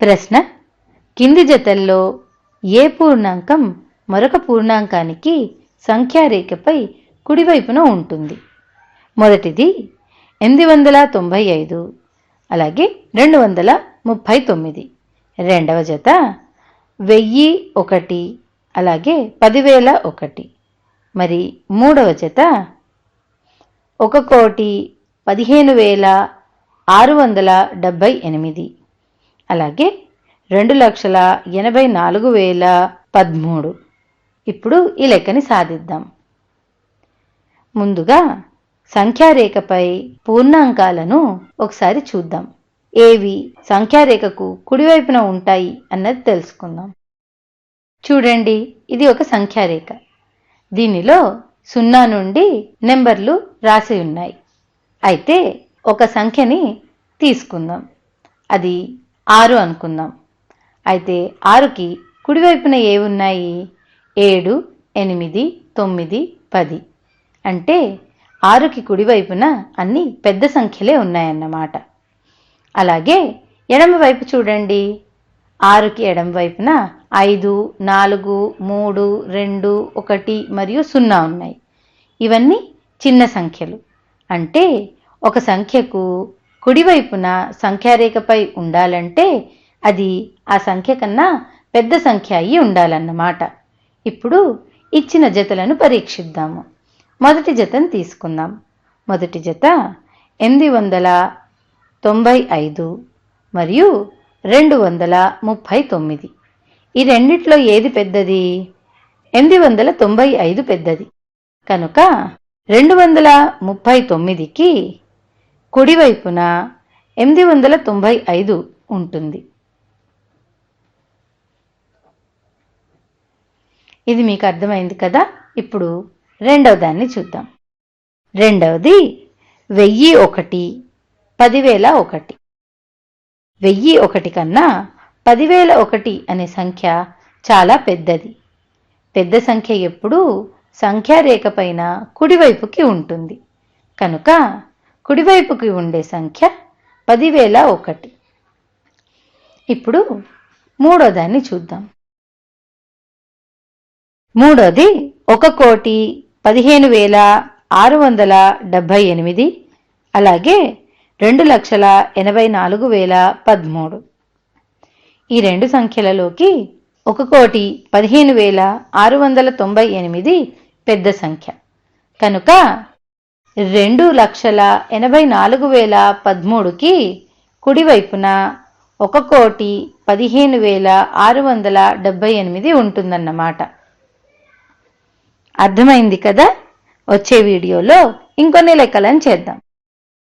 ప్రశ్న. కింది జతల్లో ఏ పూర్ణాంకం మరొక పూర్ణాంకానికి సంఖ్యారేఖపై కుడివైపున ఉంటుంది? మొదటిది ఎనిమిది వందల తొంభై ఐదు అలాగే రెండు వందల ముప్పై తొమ్మిది. రెండవ జత వెయ్యి ఒకటి అలాగే పదివేల ఒకటి. మరి మూడవ జత ఒక కోటి పదిహేను వేల ఆరు వందల డెబ్భై ఎనిమిది. అలాగే రెండు లక్షల ఎనభై నాలుగు వేల పదమూడు. ఇప్పుడు ఈ లెక్కని సాధిద్దాం. ముందుగా సంఖ్యారేఖపై పూర్ణాంకాలను ఒకసారి చూద్దాం. ఏవి సంఖ్యారేఖకు కుడివైపున ఉంటాయి అన్నది తెలుసుకుందాం. చూడండి ఇది ఒక సంఖ్యారేఖ. దీనిలో సున్నా నుండి నెంబర్లు రాసి ఉన్నాయి. అయితే ఒక సంఖ్యని తీసుకుందాం. అది ఆరు అనుకుందాం. అయితే ఆరుకి కుడివైపున ఏమున్నాయి ఏడు ఎనిమిది తొమ్మిది పది. అంటే ఆరుకి కుడివైపున అన్ని పెద్ద సంఖ్యలే ఉన్నాయన్నమాట. అలాగే ఎడమ వైపు చూడండి. ఆరుకి ఎడమవైపున ఐదు నాలుగు మూడు రెండు ఒకటి మరియు సున్నా ఉన్నాయి. ఇవన్నీ చిన్న సంఖ్యలు. అంటే ఒక సంఖ్యకు కుడివైపున సంఖ్యారేఖపై ఉండాలంటే అది ఆ సంఖ్య కన్నా పెద్ద సంఖ్య అయి ఉండాలన్నమాట. ఇప్పుడు ఇచ్చిన జతలను పరీక్షిద్దాము. మొదటి జతను తీసుకుందాం. మొదటి జత ఎనిమిది వందల తొంభై ఐదు మరియు రెండు వందల ముప్పై తొమ్మిది. ఈ రెండిట్లో ఏది పెద్దది? ఎనిమిది వందల తొంభై ఐదు పెద్దది. కనుక రెండు వందల ముప్పై తొమ్మిదికి కుడివైపున ఎనిమిది వందల తొంభై ఐదు ఉంటుంది. ఇది మీకు అర్థమైంది కదా? ఇప్పుడు రెండవ దాన్ని చూద్దాం. రెండవది వెయ్యి ఒకటి పదివేల ఒకటి. వెయ్యి ఒకటి కన్నా పదివేల ఒకటి అనే సంఖ్య చాలా పెద్దది. పెద్ద సంఖ్య ఎప్పుడూ సంఖ్యారేఖ పైన కుడివైపుకి ఉంటుంది. కనుక కుడివైపుకి ఉండే సంఖ్య పదివేల ఒకటి. ఇప్పుడు మూడోదాన్ని చూద్దాం. మూడోది ఒక కోటి పదిహేను వేల ఆరు వందల డెబ్భై ఎనిమిది అలాగే రెండు లక్షల ఎనభై నాలుగు వేల పదమూడు. ఈ రెండు సంఖ్యలలోకి ఒక కోటి పదిహేను వేల ఆరు వందల తొంభై ఎనిమిది పెద్ద సంఖ్య. కనుక రెండు లక్షల ఎనభై నాలుగు వేల పదమూడుకి కుడివైపున ఒక కోటి పదిహేను వేల ఆరు వందల డెబ్బై ఎనిమిది ఉంటుందన్నమాట. అర్థమైంది కదా? వచ్చే వీడియోలో ఇంకొన్ని లెక్కలను చేద్దాం.